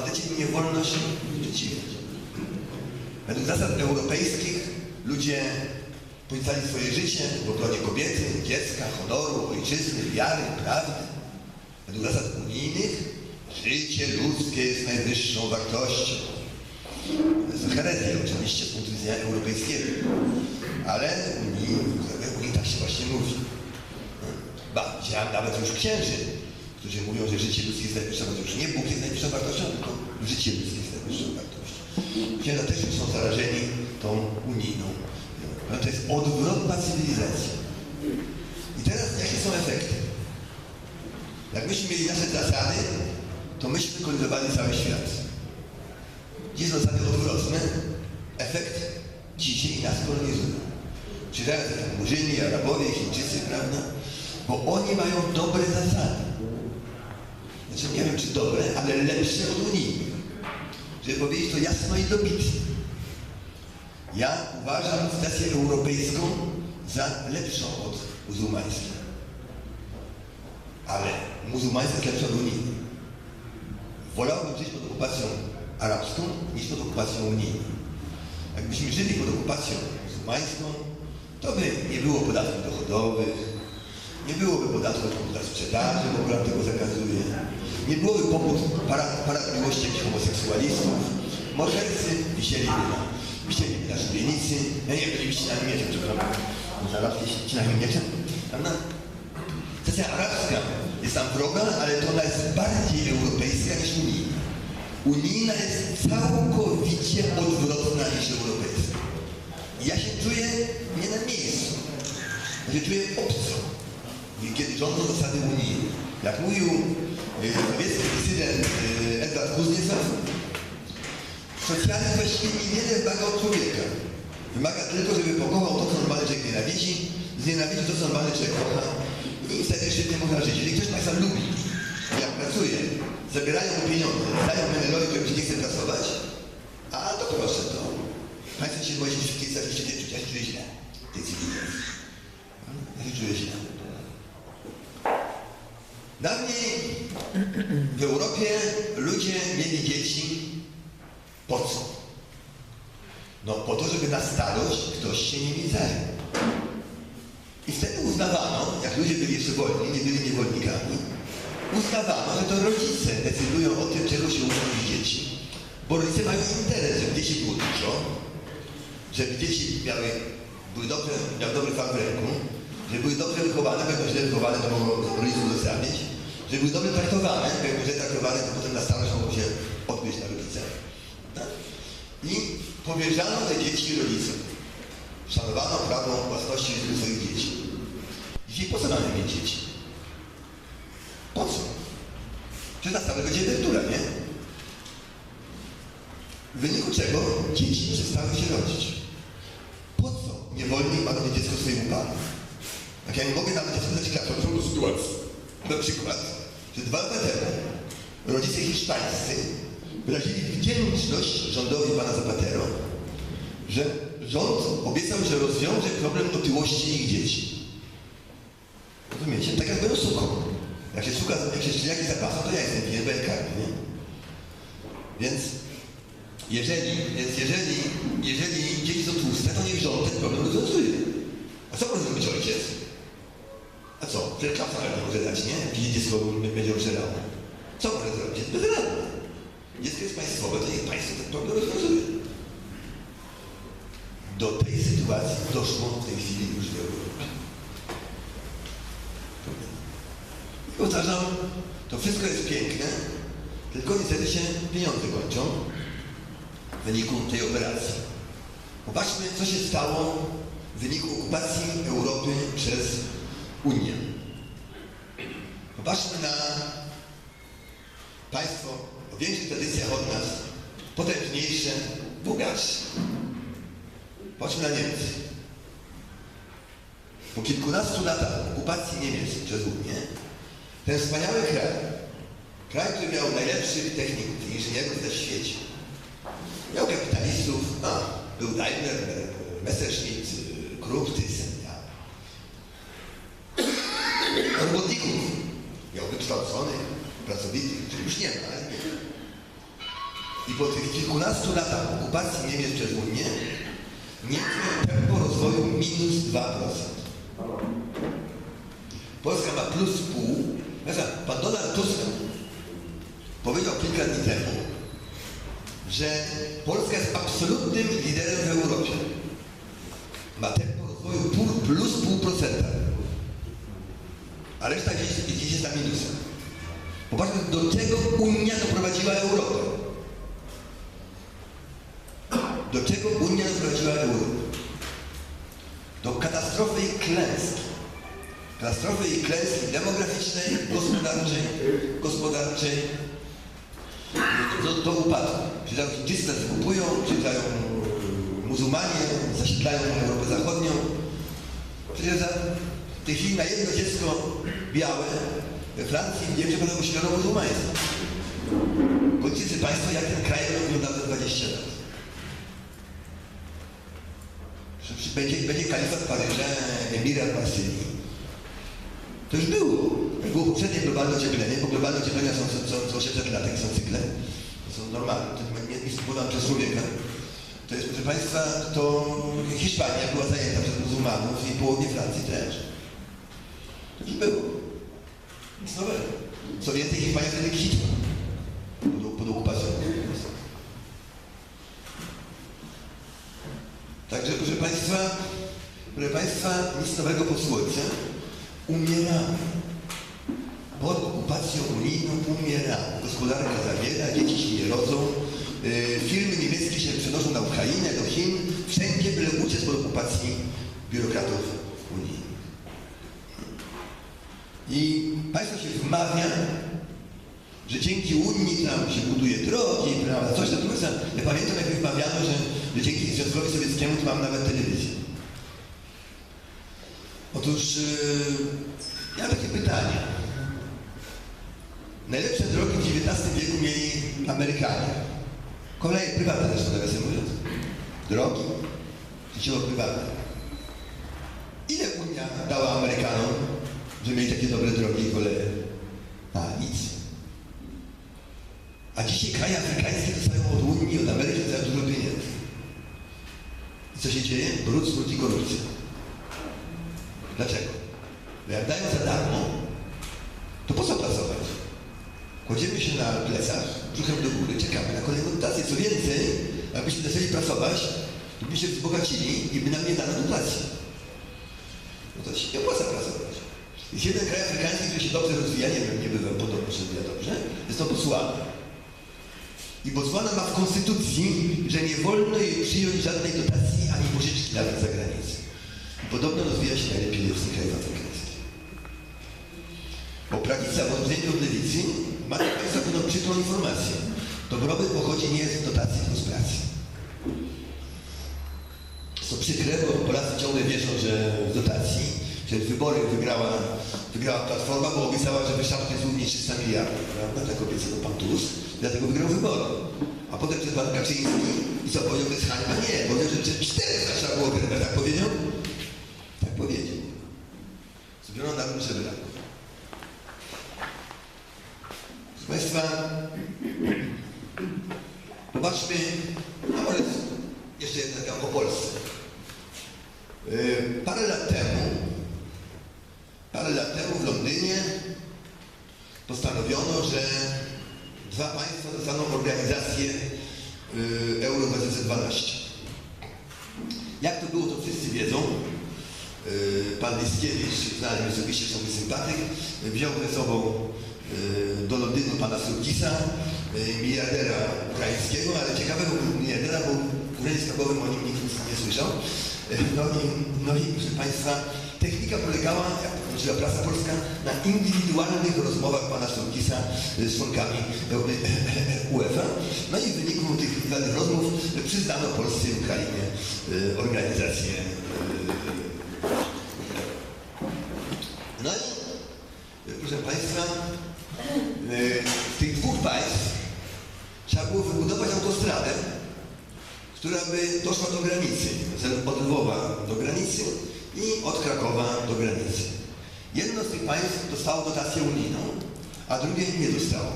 bandycie nie wolno się sprzeciwiać. Według zasad europejskich ludzie poświęcali swoje życie w obronie kobiety, dziecka, honoru, ojczyzny, wiary, prawdy. Według zasad unijnych życie ludzkie jest najwyższą wartością. To jest herezja oczywiście z punktu widzenia europejskiego. Ale Unii, Unii tak się właśnie mówi. Ba, widziałem nawet już księży, którzy mówią, że życie ludzkie jest najwyższą wartością. Nie Bóg jest najwyższą wartością, tylko życie ludzkie jest najwyższą wartością. Księża też już są zarażeni tą unijną. No to jest odwrotna cywilizacja. I teraz jakie są efekty? Jak myśmy mieli nasze zasady, to myśmy kolonizowali cały świat. Gdzie są zasady odwrotne? Efekt dzisiaj nas kolonizują. Czy teraz Murzyni, Arabowie, Chińczycy, prawda? Bo oni mają dobre zasady. Znaczy nie wiem czy dobre, ale lepsze od unijnych. Żeby powiedzieć to jasno i dobitnie. Ja uważam stację europejską za lepszą od muzułmańskiej. Ale muzułmańska jest lepsza od unijnej. Wolałbym żyć pod okupacją arabską niż pod okupacją unijną. Jakbyśmy żyli pod okupacją muzułmańską, to by nie było podatków dochodowych, nie byłoby podatku od sprzedaży, bo Koran tego zakazuje, nie byłoby powód parad, miłości jakichś homoseksualistów, mordercy wisieliby na, wisieliby na szubienicy, ja nie wiem, bylibyście na niemiecie, przepraszam, arabskie ci na niemiecie, prawda? Stacja arabska jest tam wroga, ale to ona jest bardziej europejska niż unijna. Unijna jest całkowicie odwrotna niż europejska. Ja się czuję nie na miejscu. Ja się czuję obco. Kiedy rządzą zasady unijne. Jak mówił sowiecki prezydent y, Edward Kuzniecow, socjalizm właściwie niewiele wymaga od człowieka. Wymaga tylko, żeby pokochał to, co normalny człowiek nienawidzi, znienawidzi to, co normalny człowiek kocha i wtedy świetnie można żyć. Jeżeli ktoś Państwa lubi, jak pracuje, zabierają mu pieniądze, dają menedrowi, który nie chce pracować, a to proszę, to Państwo się boicie wszystkich zawiści tej czucia, ja się czuję źle tej cywilizacji. Ja się czuję źle. Dawniej w Europie ludzie mieli dzieci po co? No po to, żeby na starość ktoś się nimi zajął. I wtedy uznawano, jak ludzie byli jeszcze wolni, nie byli niewolnikami, uznawano, że to rodzice decydują o tym, czego się uczą ich dzieci. Bo rodzice mają interes, żeby dzieci było dużo, żeby dzieci miały, były dobrze, miały dobry fach w ręku, żeby były dobrze wychowane, bo jak wychowane, to mogą rodziców zostawić, żeby były dobrze traktowane, bo jak źle traktowane, to potem na starość mogą się odbyć na rodzicach. Tak? I powierzano te dzieci rodzicom. Szanowano prawo własności swoich dzieci. Dzisiaj po co mamy mieć dzieci? Po co? Czy na stałe będzie emerytura, nie? W wyniku czego dzieci przestały się rodzić. Po co niewolnik ma robić dziecko swojemu panu? Jak ja nie mogę nawet dziecku dać klatę, to są sytuacji. Na przykład, że dwa lata temu rodzice hiszpańscy wyrazili wdzięczność rządowi pana Zapatero, że rząd obiecał, że rozwiąże problem otyłości ich dzieci. Rozumiecie? Tak jak byłem suką. Jak się suka, jak się szczeniaki zapasą, to ja jestem ja karmię, nie? Więc jeżeli, więc jeżeli, jeżeli dzieci są tłuste, to niech rząd ten problem rozwiązuje. A co może zrobić ojciec? Co? Przecież klapsa nie? Jeśli dziecko będzie obżerało. Co może zrobić? Jest bezradne. Dziecko jest państwowe, to niech państwo ten problem rozwiązuje. Do tej sytuacji doszło w tej chwili już w Europie. Uważam, to wszystko jest piękne, tylko niestety się pieniądze kończą w wyniku tej operacji. Popatrzmy, co się stało w wyniku okupacji Europy przez Unię. Popatrzmy na państwo o większych tradycjach od nas, potężniejsze, bogatsze. Patrzmy na Niemcy. Po kilkunastu latach okupacji Niemiec przez Unię, ten wspaniały kraj, kraj, który miał najlepszych techników i inżynierów na świecie, miał kapitalistów, a, był Daimler, Messerschmitt, Krupp, ja. Robotników miał wykształconych, pracowitych, których już nie ma, ale nie. I po tych kilkunastu latach okupacji Niemiec przez Unię Niemcy mają tempo rozwoju minus 2%. Polska ma plus pół. Znaczy, Pan Donald Tusk powiedział kilka dni temu, że Polska jest absolutnym liderem w Europie. Ma tempo rozwoju pół- plus pół procenta. A reszta gdzieś, jest na minusem. Popatrzmy, do czego Unia doprowadziła Europę. Do czego Unia doprowadziła Europę? Do katastrofy i klęski. Katastrofy i klęski demograficznej, gospodarczej, gospodarczej, do, do upadku. Czy tam nas kupują, czy dają muzułmanie, zasiedlają Europę Zachodnią. Przecież za w tej chwili na jedno dziecko białe we Francji w Niemczech będą ośmioro muzułmaństwo. Powiedzcie Państwo, jak ten kraj będzie wyglądał za 20 lat. Że przy- Będzie, będzie kalifat Paryża, emirat Marsylii. To już było. Było poprzednie globalne ocieplenie, bo globalne ocieplenia są co, co, co 800 lat, są cykle. To są normalne, to nie jest spowodowane przez człowieka. To jest, proszę Państwa, to Hiszpania była zajęta przez muzułmanów i południe Francji też. To już było. Nic nowego. Co więcej, Hiszpania wtedy kwitła pod, pod okupacją. Także, proszę Państwa, proszę Państwa, nic nowego pod słońcem. Umieramy. Pod okupacją unijną umieramy. Gospodarka zawiera, dzieci się nie rodzą. Yy, firmy niemieckie się przenoszą na Ukrainę, do Chin. Wszędzie byle uciec pod okupacji biurokratów unijnych. I Państwo się wmawia, że dzięki Unii tam się buduje drogi, prawda, coś tam. Natomiast ja pamiętam, jak mi wmawiano, że, że dzięki Związkowi Sowieckiemu to mam nawet telewizję. Otóż yy, ja mam takie pytanie. Najlepsze drogi w XIX wieku mieli Amerykanie. Koleje prywatne zresztą, nawiasem mówiąc. Drogi, życiowo prywatne. Ile Unia dała Amerykanom, że mieli takie dobre drogi i koleje? A, nic. A dzisiaj kraje afrykańskie dostają od Unii, od Ameryki za dużo pieniędzy. I co się dzieje? Brud, smród i korupcja. Dlaczego? Bo jak dają za darmo, to po co pracować? Kładziemy się na plecach, brzuchem do góry, czekamy na kolejną dotację. Co więcej, jakbyśmy zaczęli pracować, to by się wzbogacili i by nam nie dano dotacji. No to się nie opłaca pracować. Jest jeden kraj afrykański, który się dobrze rozwija, nie wiem, nie byłem podobno, że rozwija dobrze, jest to Botswana. I Botswana ma w konstytucji, że nie wolno jej przyjąć żadnej dotacji ani pożyczki nawet z zagranicy. Podobno rozwija się najlepiej tych krajów afrykańskich. Bo prawica w odróżnieniu od lewicy ma Państwa pewną przykrą informację. Dobrobyt pochodzi nie z dotacji, tylko z pracy. To przykre, bo Polacy ciągle wierzą, że z dotacji, że wybory wygrała, wygrała Platforma, bo obiecała, że wyszarpnie z Unii 300 miliardów, prawda? Tak obiecał pan Tusk, dlatego wygrał wybory. A potem przez pan Kaczyński i co powiedział, to jest hańba? Nie, powiedział, że przez 400 trzeba było tak powiedział? Tak powiedział. Zbiono na tym żebraku. Proszę Państwa, popatrzmy, a może jeszcze jedna taka o Polsce. Yy, Parę lat temu, parę lat temu w Londynie postanowiono, że dwa państwa dostaną organizację yy, Euro 2012. Jak to było, to wszyscy wiedzą. Yy, Pan Liskiewicz, znany osobiście, mi sympatyk, wziął ze sobą yy, do Londynu pana Surkisa, miliardera ukraińskiego, ale ciekawego miliardera, bo urzędzie skarbowym o nim nikt nic nie słyszał. Yy, No i, no i proszę Państwa, technika polegała, jak powiedziała prasa polska, na indywidualnych rozmowach pana Surkisa yy, z członkami UEFA. No i w wyniku tych indywidualnych rozmów przyznano Polsce i Ukrainie organizację yy, no i proszę Państwa, yy, z tych dwóch państw trzeba było wybudować autostradę, która by doszła do granicy, od Lwowa do granicy i od Krakowa do granicy. Jedno z tych państw dostało dotację unijną, a drugie nie dostało.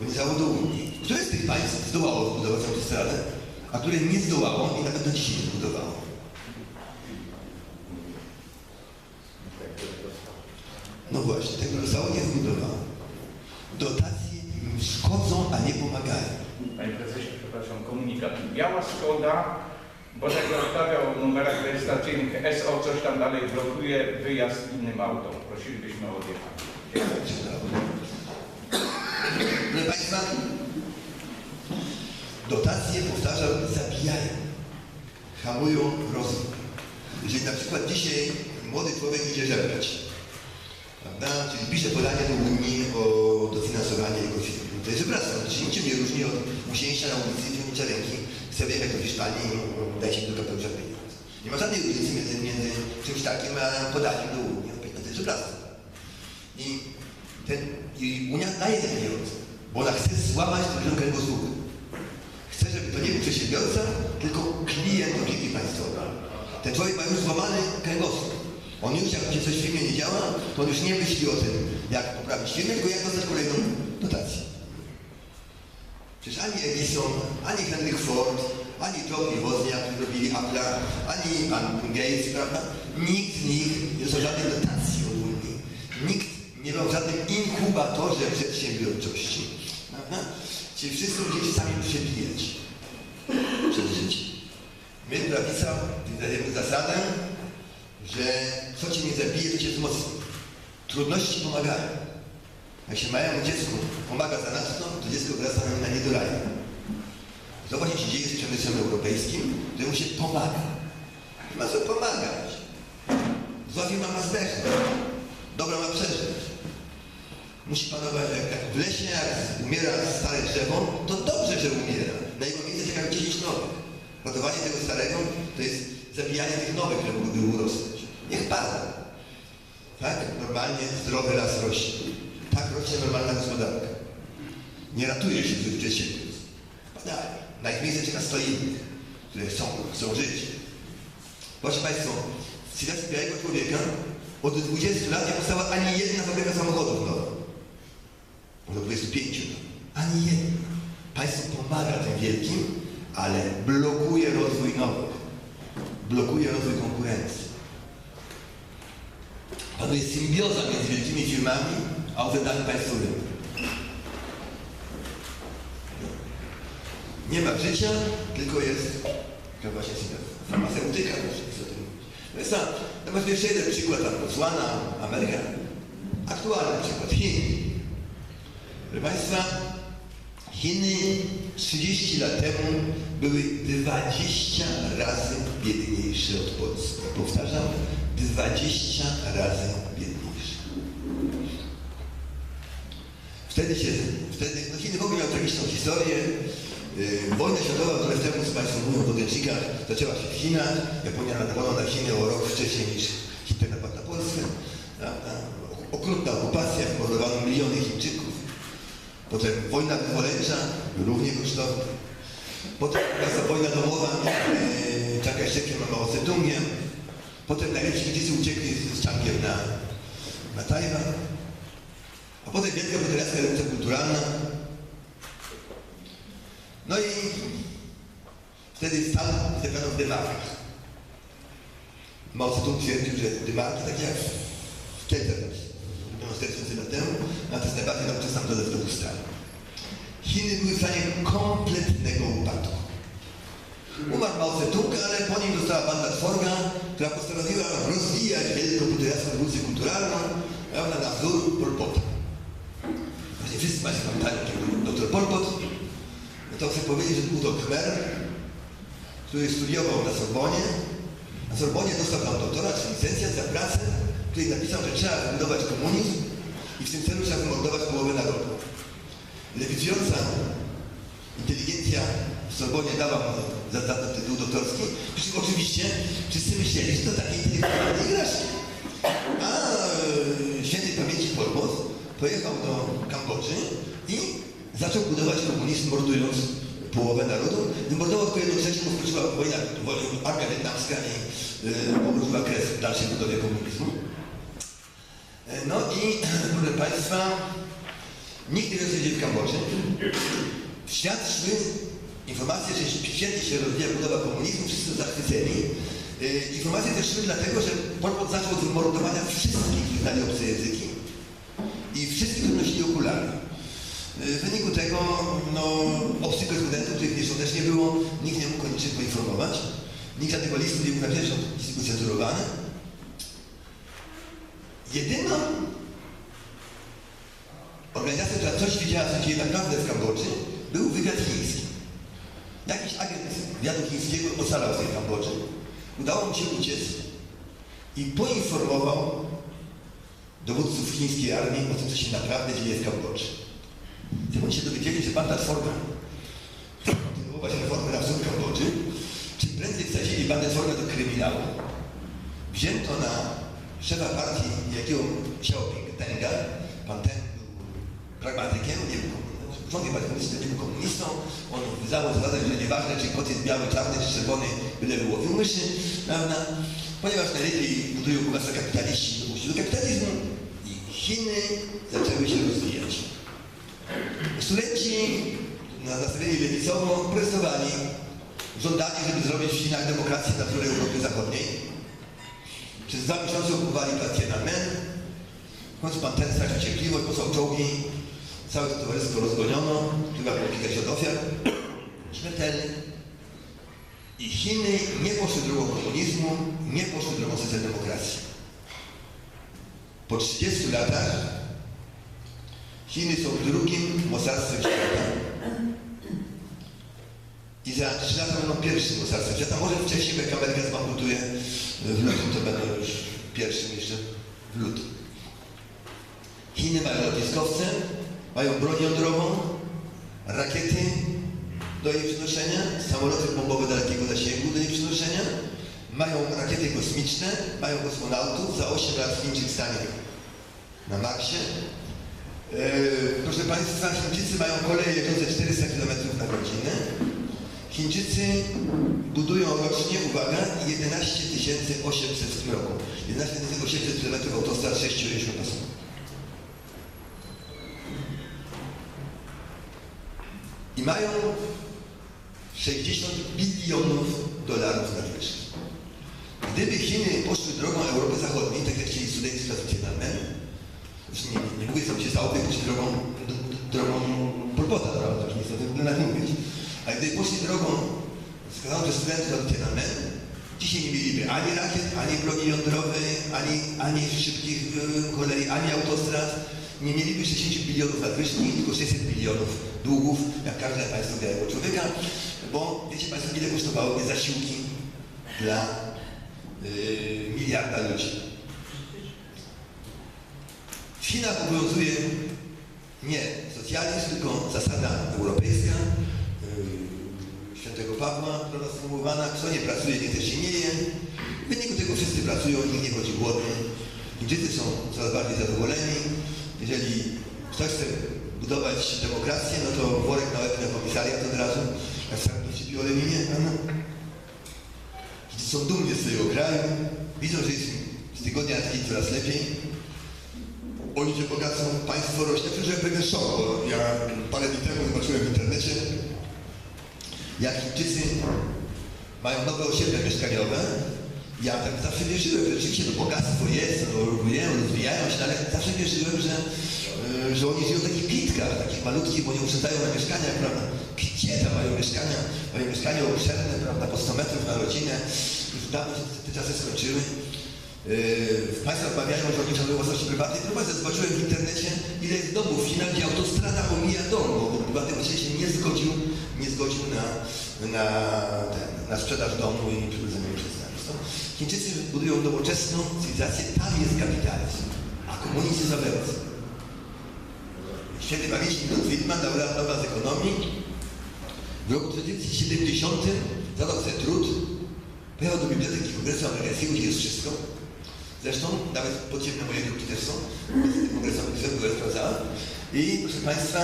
bo nie do Unii. Które z tych państw zdołało zbudować autostradę, a które nie zdołało i nawet do dzisiaj nie zbudowało? No właśnie, tego zostało nie zbudowało. Dotacje szkodzą, a nie pomagają. Panie prezesie, przepraszam, komunikat. Biała Skoda, bo tak rozstawiał o numerach rejestracyjnych SO, coś tam dalej blokuje wyjazd innym autom. Prosilibyśmy o odjechanie. Proszę Państwa, dotacje, powtarzam, zabijają, hamują rozwój. Jeżeli na przykład dzisiaj młody człowiek idzie żebrać, prawda, czyli pisze podanie do Unii o dofinansowanie jego firmy, to jest to się niczym nie różni od usięcia na ulicy i ręki, chce wyjechać do Hiszpanii, dajcie mi do kapelusza pieniądze. Nie ma żadnej różnicy między, między czymś takim a podaniem do Unii, to jest żebractwo. I, ten, I Unia daje te pieniądze, bo ona chce złamać poziom kręgosłupa. Chce, żeby to nie był przedsiębiorca, tylko klient opieki państwowej. Ten człowiek ma już złamany kręgosłup. On już jak coś w firmie nie działa, to on już nie myśli o tym, jak poprawić firmę, tylko jak dostać kolejną dotację. Przecież ani Edison, ani Henry Ford, ani Joe i Wozniak, którzy robili Apple'a, ani Gates, prawda? Nikt z nich nie dostał żadnej dotacji od Unii. Nikt nie był w żadnym inkubatorze przedsiębiorczości. Prawda? Ci wszyscy się sami muszą bijać przez życie. My, prawica, wydajemy zasadę, że co cię nie zabije, to cię wzmocni. Trudności pomagają. Jak się małemu dziecku pomaga za nas, to dziecko wraca na niedorajne. Zobacz, co się dzieje z przemysłem europejskim, któremu się pomaga. Nie ma co pomagać. Zła firma ma zdechnąć. Dobra ma przeżyć. Musi panować, jak, jak w lesie, jak umiera stare drzewo, to dobrze, że umiera. Na jego miejsce czekają 10 nowych. Ratowanie tego starego to jest zabijanie tych nowych, które mogłyby urosnąć. Niech pada. Tak? Normalnie zdrowy las rośnie. Tak rośnie normalna gospodarka. Nie ratuje się złych przedsiębiorstw. Padają. Na ich miejsce czeka 100 innych, które chcą, chcą żyć. Proszę Państwa, z cywilizacji białego człowieka od 20 lat nie powstała ani jedna fabryka samochodów nowa. Od 25 lat. Ani jedna. Państwo pomaga tym wielkim, ale blokuje rozwój nowych. Blokuje rozwój konkurencji. Panuje symbioza między wielkimi firmami, a urzędami państwowymi. Nie ma życia, tylko jest to właśnie. Farmaceutyka, muszę o tym mówić. No jest tam, to masz jeszcze jeden przykład, tam Botswana, Ameryka. Aktualny przykład, Chiny. Proszę Państwa, Chiny 30 lat temu były 20 razy biedniejsze od Polski. Powtarzam, 20 razy biedniejsze. Wtedy się, wtedy, no Chiny w ogóle miały tragiczną historię. Yy, wojna światowa, która temu, co Państwo mówią o podręcznikach, zaczęła się w Chinach. Japonia napadła na Chiny o rok wcześniej niż Hitler napadł na Polskę. Okrutna okupacja, mordowano miliony Chińczyków. Potem wojna wyzwoleńcza, równie kosztowna. Potem wojna domowa, yy, Czaka Szczekiem na Mao. Potem najlepsi Chińczycy uciekli z Czankiem na, na Tajwan. A potem wielka rewolucja kulturalna. No i wtedy stan wystawiano w demarkach. Mao Zedong twierdził, że demarki takie jak w Kielce robiono 4000 lat temu, a to jest najbardziej nowoczesna metoda w stanu. Chiny były w stanie kompletnego upadku. Umarł Mao Zedong, ale po nim została banda Tworga, która postanowiła rozwijać wielką literacką rewolucję kulturalną, prawda, na wzór Pol Pota. Właśnie wszyscy Państwo pamiętają, kim był dr Pol Pot. No to chcę powiedzieć, że był to Khmer, który studiował na Sorbonie. Na Sorbonie dostał tam doktorat, czy licencjat za pracę, w której napisał, że trzeba zbudować komunizm i w tym celu trzeba wymordować połowę narodu. Lewicująca inteligencja w Sorbonie dała mu za, za, za tytuł doktorski, przy czym oczywiście wszyscy myśleli, że to takie intelektualne igraszki. A e, świętej pamięci Pot pojechał do Kambodży i zaczął budować komunizm, mordując połowę narodu. Wymordował tylko jedną trzecią, bo skończyła wojna, wo- armia wietnamska i e, położyła kres w dalszej budowie komunizmu. E, No i proszę Państwa, Nikt nie w Kambodży. W świat szły informacje, że świetnie się rozwija budowa komunizmu, wszyscy zachwyceni. Yy, informacje też szły dlatego, że Pol Pot zaczął od wymordowania wszystkich, którzy znali obce języki i wszystkich, którzy nosili okulary. Yy, W wyniku tego no, obcych korespondentów, których zresztą też nie było, nikt nie mógł niczym poinformować. Nikt żadnego listu nie mógł napisać, że listy były cenzurowane. Jedyną organizacją, która coś wiedziała, co dzieje naprawdę w Kambodży, był wywiad chiński. Jakiś agent wywiadu chińskiego ocalał w tej Kambodży. Udało mu się uciec i poinformował dowódców chińskiej armii o tym, co się naprawdę dzieje w Kambodży. Gdy oni się dowiedzieli, że banda Tworga kontynuować reformy na wzór Kambodży, czym prędzej wsadzili bandę Tworga do kryminału, wzięto na szefa partii jakiego Xiaoping Tenga, pan Teng był pragmatykiem, nie był komunistą, członkiem partii komunistycznej, nie był komunistą, wydawał zasadę, że nieważne czy kot jest biały, czarny czy czerwony, byle było w myszy, prawda? Ponieważ najlepiej budują u nas kapitaliści, dopuścili do kapitalizmu i Chiny zaczęły się rozwijać. Studenci na nastawienie lewicowo protestowali, żądali, żeby zrobić w Chinach demokrację na wzór Europy Zachodniej. Przez dwa miesiące okupowali partię Nanmen. W końcu pan ten stracił cierpliwość, posłał czołgi. Całe to towarzystwo rozgoniono. Chyba było kilkadziesiąt ofiar. Śmiertelnych. I Chiny nie poszły drogą komunizmu, nie poszły drogą socjaldemokracji. Po 30 latach Chiny są drugim mocarstwem świata. I za 3 lata będą pierwszym mocarstwem świata. Może wcześniej, jak Ameryka zbankrutuje w lutym, to będą już pierwszym jeszcze w lutym. Chiny mają lotniskowce, mają broń jądrową, rakiety do jej przenoszenia, samoloty bombowe dalekiego zasięgu do jej mają rakiety kosmiczne, mają kosmonautów, za 8 lat Chińczyk stanie na Marsie. Yy, proszę Państwa, Chińczycy mają koleje jadące 400 km na godzinę. Chińczycy budują rocznie, uwaga, 11 800 w roku. 11 800 km autostrad 6 pasów. I mają 60 bilionów dolarów nadwyżki. Gdyby Chiny poszły drogą Europy Zachodniej, tak jak chcieli studenci z już nie, nie, mówię, by się gdyby poszli drogą, drogą Polpota, prawda, już nie chcę o tych względach mówić. A gdyby poszli drogą wskazaną przez studentów od Tiananmen, dzisiaj nie mieliby ani rakiet, ani broni jądrowej, ani, ani szybkich y, kolei, ani autostrad, nie mieliby 60 bilionów nadwyżki, tylko 600 bilionów długów, jak każde państwo białego człowieka, bo wiecie Państwo, ile kosztowałyby zasiłki dla yy, miliarda ludzi. W Chinach obowiązuje nie socjalizm, tylko zasada europejska, yy, świętego Pawła, która sformułowana, kto nie pracuje, nie też się. W wyniku tego wszyscy pracują, nikt nie chodzi głodny. Chińczycy są coraz bardziej zadowoleni. Jeżeli ktoś chce budować demokrację, no to worek na łeb na komisariat od razu, są dumni z swojego kraju, widzą, że jest z tygodnia na tydzień coraz lepiej. Oni się bogacą, państwo rośnie. Przecież pewien szok, bo ja parę dni temu zobaczyłem w internecie, jak Chińczycy mają nowe osiedle mieszkaniowe. Ja tak zawsze wierzyłem, że rzeczywiście to bogactwo jest, no, rozwijają, rozwijają się, ale zawsze wierzyłem, że, yy, że oni żyją w takich klitkach, takich malutkich, bo nie uprzedzają na mieszkaniach, prawda? Gdzie tam mają mieszkania? Mają mieszkania obszerne, prawda, po 100 metrów na rodzinę. Już dawno się te czasy skończyły. Yy, Państwo odmawiają, że oni szanują własności prywatnej. Państwa, zobaczyłem w internecie, ile jest domów w Chinach, gdzie autostrada omija dom, bo prywatny właściciel się nie zgodził, nie zgodził na, na, ten, na sprzedaż domu i przychodzenie mieszkaństwa. Chińczycy budują nowoczesną cywilizację, tam jest kapitalizm, a komunizm jest obecny. Święty pamięci Milton Friedman, laureat Nobla z ekonomii, w roku 1970 zadał sobie trud, pojechał do Biblioteki Kongresu Amerykańskiego, gdzie jest wszystko. Zresztą nawet podziemne moje grupki też są, z Kongresu Amerykańskiego sprawdzałem. I proszę Państwa,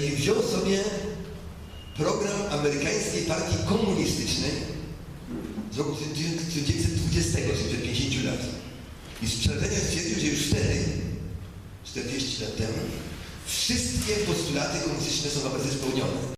yy, i wziął sobie program amerykańskiej partii komunistycznej z roku 1920, czyli przed 50 lat. I z przerażeniem stwierdził, że już wtedy, 40 lat temu, Wszystkie postulaty komunistyczne są obecnie spełnione.